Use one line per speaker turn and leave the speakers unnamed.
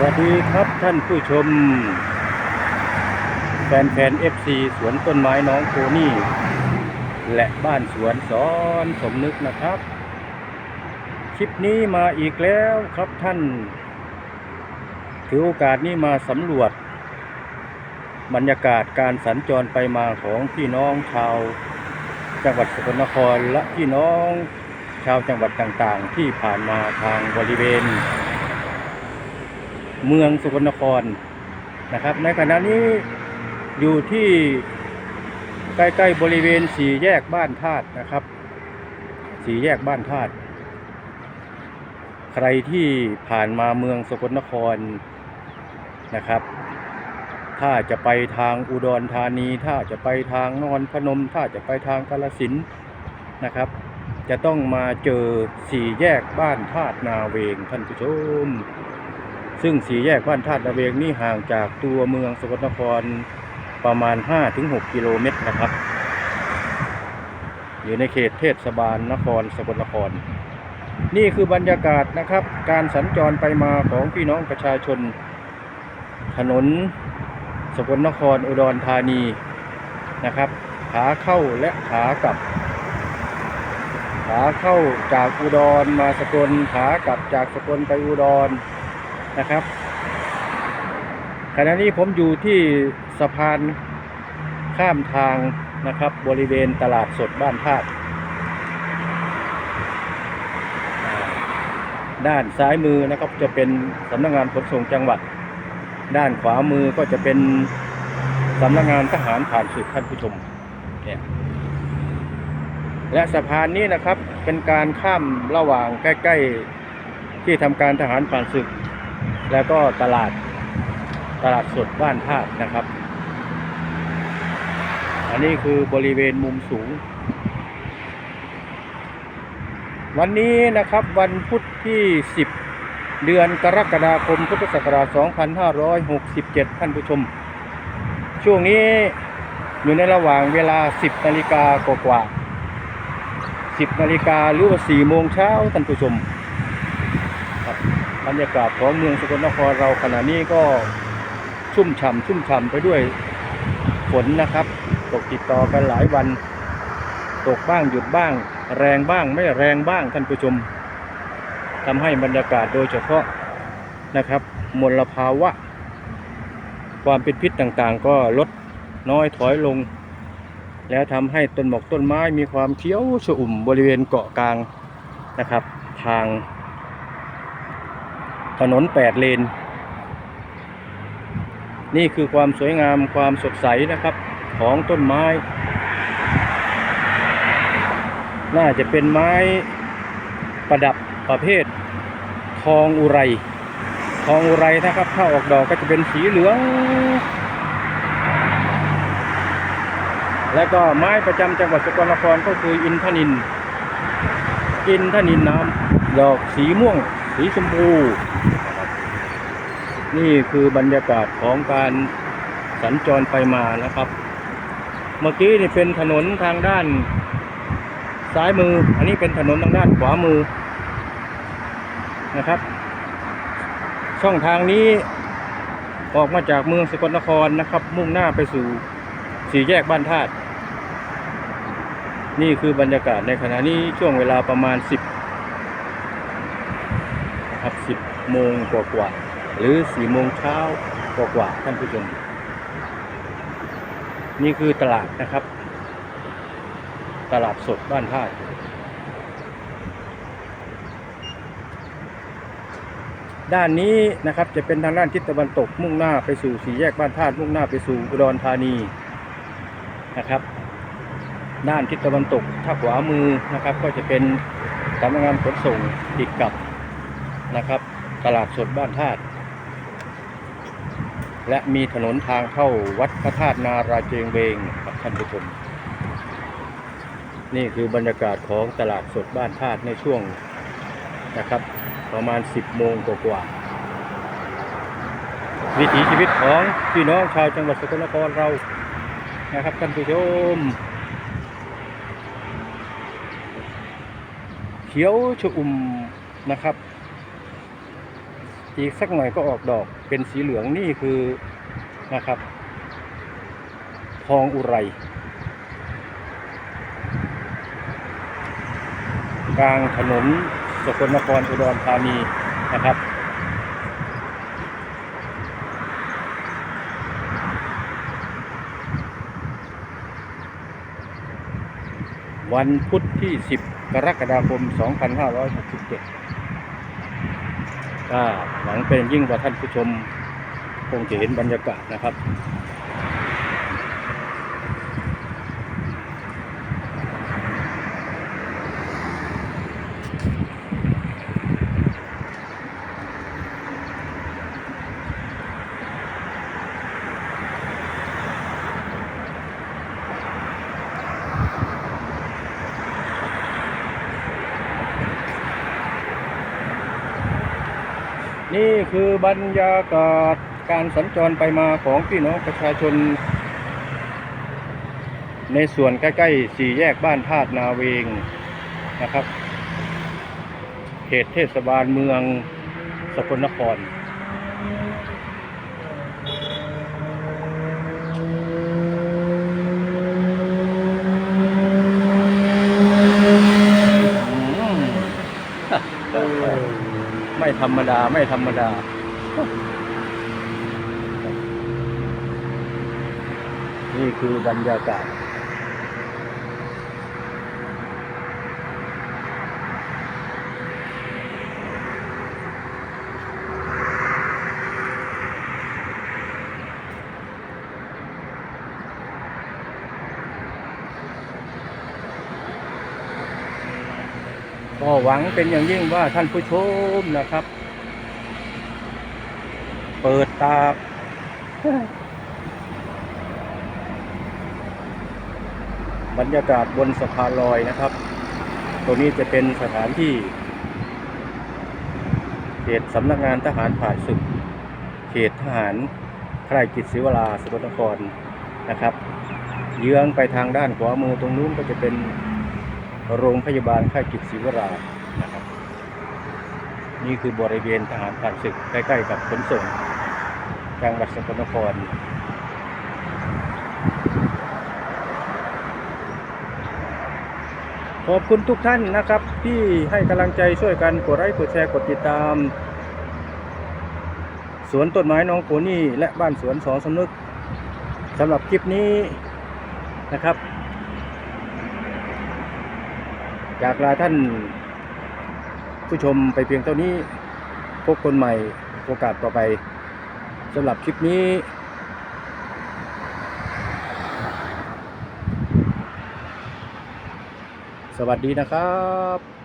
วัสดีครับท่านผู้ชม แฟนแฟนเอฟซีสวนต้นไม้น้องโคนี่ และบ้านสวนสอนสมนึกนะครับ คลิปนี้มาอีกแล้วครับท่าน ถือโอกาสนี้มาสำรวจ บรรยากาศการสัญจรไปมาของพี่น้องชาว จังหวัดสกลนครและพี่น้องชาวจังหวัดต่างๆ ที่ผ่านมาทางบริเวณ เมืองสกลนครนะครับ ในขณะนี้อยู่ที่ใกล้ๆบริเวณสี่แยกบ้านธาตุนะครับ สี่แยกบ้านธาตุใครที่ผ่านมาเมืองสกลนครนะครับ ถ้าจะไปทางอุดรธานี ถ้าจะไปทางนครพนม ถ้าจะไปทางกาฬสินนะครับ จะต้องมาเจอสี่แยกบ้านธาตุนาเวงท่านผู้ชม ซึ่งสี่แยกบ้านธาตุนาเวงนี่ห่างจากตัวเมืองสกลนครประมาณ 5-6 กิโลเมตรนะครับ อยู่ในเขตเทศบาลนครสกลนคร นี่คือบรรยากาศนะครับ การสัญจรไปมาของพี่น้องประชาชน ถนนสกลนครอุดรธานีนะครับ ขาเข้าและขากลับ ขาเข้าจากอุดรมาสกลขากลับจากสกลไปอุดร นะครับขณะนี้ผมอยู่ที่สะพานข้ามทางนะครับ บริเวณตลาดสดบ้านธาตุด้านซ้ายมือนะครับจะเป็นสำนักงานขนส่งจังหวัด ด้านขวามือก็จะเป็นสำนักงานทหารผ่านศึกท่านผู้ชมเนี่ยและสะพานนี้นะครับเป็นการข้ามระหว่างใกล้ ๆ ที่ทำการทหารผ่านศึก แล้วก็ตลาดตลาดสดบ้านธาตุนะครับ อันนี้คือบริเวณมุมสูง วันนี้นะครับวันพุธที่ 10 เดือนกรกฎาคมพุทธศักราช 2567 ท่านผู้ชม ช่วงนี้อยู่ในระหว่างเวลา 10 นาฬิกากว่าๆ10 นาฬิกาหรือว่า 4 โมงเช้าท่านผู้ชม บรรยากาศของเมืองสกลนครเราขณะนี้ก็ชุ่มฉ่ำชุ่มฉ่ำไปด้วยฝนนะครับ ตกติดต่อกันหลายวัน ตกบ้างหยุดบ้าง แรงบ้างไม่แรงบ้างท่านผู้ชมทำให้บรรยากาศโดยเฉพาะนะครับมลภาวะ ความเป็นพิษต่างๆ ก็ลดน้อยถอยลง แล้วทำให้ต้นหมอกต้นไม้มีความเขียวชอุ่มบริเวณเกาะกลางนะครับ ทาง ถนนแปดเลน นี่คือความสวยงามความสดใสนะครับของต้นไม้ น่าจะเป็นไม้ประดับประเภททองอุไร ทองอุไรนะครับ ถ้าออกดอกก็จะเป็นสีเหลือง และก็ไม้ประจำจังหวัดสกลนครก็คืออินทนิน อินทนินน้ำดอกสีม่วง สีชมพูนี่คือบรรยากาศของการสัญจรไปมานะครับ เมื่อกี้นี่เป็นถนนทางด้านซ้ายมือ อันนี้เป็นถนนทางด้านขวามือนะครับ ช่องทางนี้ออกมาจากเมืองสกลนครนะครับ มุ่งหน้าไปสู่สี่แยกบ้านธาตุนี่คือบรรยากาศในขณะนี้ช่วงเวลาประมาณ 10นะครับ10 โมงกว่าๆหรือสี่โมงเช้ากว่าๆท่านผู้ชม นี่คือตลาดนะครับ ตลาดสดบ้านท่าด้านนี้นะครับจะเป็นทางด้านทิศตะวันตกมุ่งหน้าไปสู่สี่แยกบ้านธาตุมุ่งหน้าไปสู่อุดรธานีนะครับ ด้านทิศตะวันตกถ้าขวามือนะครับ ก็จะเป็นสำนักงานขนส่งติดกับนะครับ ตลาดสดบ้านธาตุและมีถนนทางเข้าวัดพระธาตุนาราเจงเวงครับท่านผู้ชมนี่คือบรรยากาศของตลาดสดบ้านธาตุในช่วงนะครับ ประมาณ 10 โมงกว่าๆวิถีชีวิตของพี่น้องชาวจังหวัดสกลนครเรานะครับท่านผู้ชมเขียวชอุ่มนะครับ อีกสักหน่อยก็ออกดอกเป็นสีเหลืองนี่คือนะครับ ทองอุไร กลางถนนสกลนครอุดรธานีนะครับวันพุธที่ 10 กรกฎาคม 2567 ก็หวังเป็นยิ่งว่าท่านผู้ชมคงจะเห็นบรรยากาศนะครับ นี่คือบรรยากาศการสัญจรไปมาของพี่น้องประชาชน ในส่วนใกล้ๆสี่แยกบ้านธาตุนาเวงนะครับเขตเทศบาลเมืองสกลนครอืม ไม่ธรรมดา ไม่ธรรมดา นี่คือบรรยากาศ ก็หวังเป็นอย่างยิ่งว่าท่านผู้ชมนะครับ เปิดตา บรรยากาศบนสะพานลอยนะครับตัวนี้จะเป็นสถานที่เขตสำนักงานทหารผ่านศึก เขตทหารค่ายกิจศิวราสกลนครนะครับ เยื้องไปทางด้านขวามือตรงนู้นก็จะเป็น โรงพยาบาลค่ายกิจศิวรานะครับ นี่คือบริเวณทหารผ่านศึกใกล้ๆกับขนส่งจังหวัดสกลนครขอบคุณทุกท่านนะครับ ที่ให้กำลังใจช่วยกันกดไลค์กดแชร์กดติดตาม สวนต้นไม้น้องโพนี่และบ้านสวนสองสำนึกสำหรับคลิปนี้นะครับ อยากลาท่านผู้ชมไปเพียงเท่านี้ พบคนใหม่โอกาสต่อไปสำหรับคลิปนี้ สวัสดีนะครับ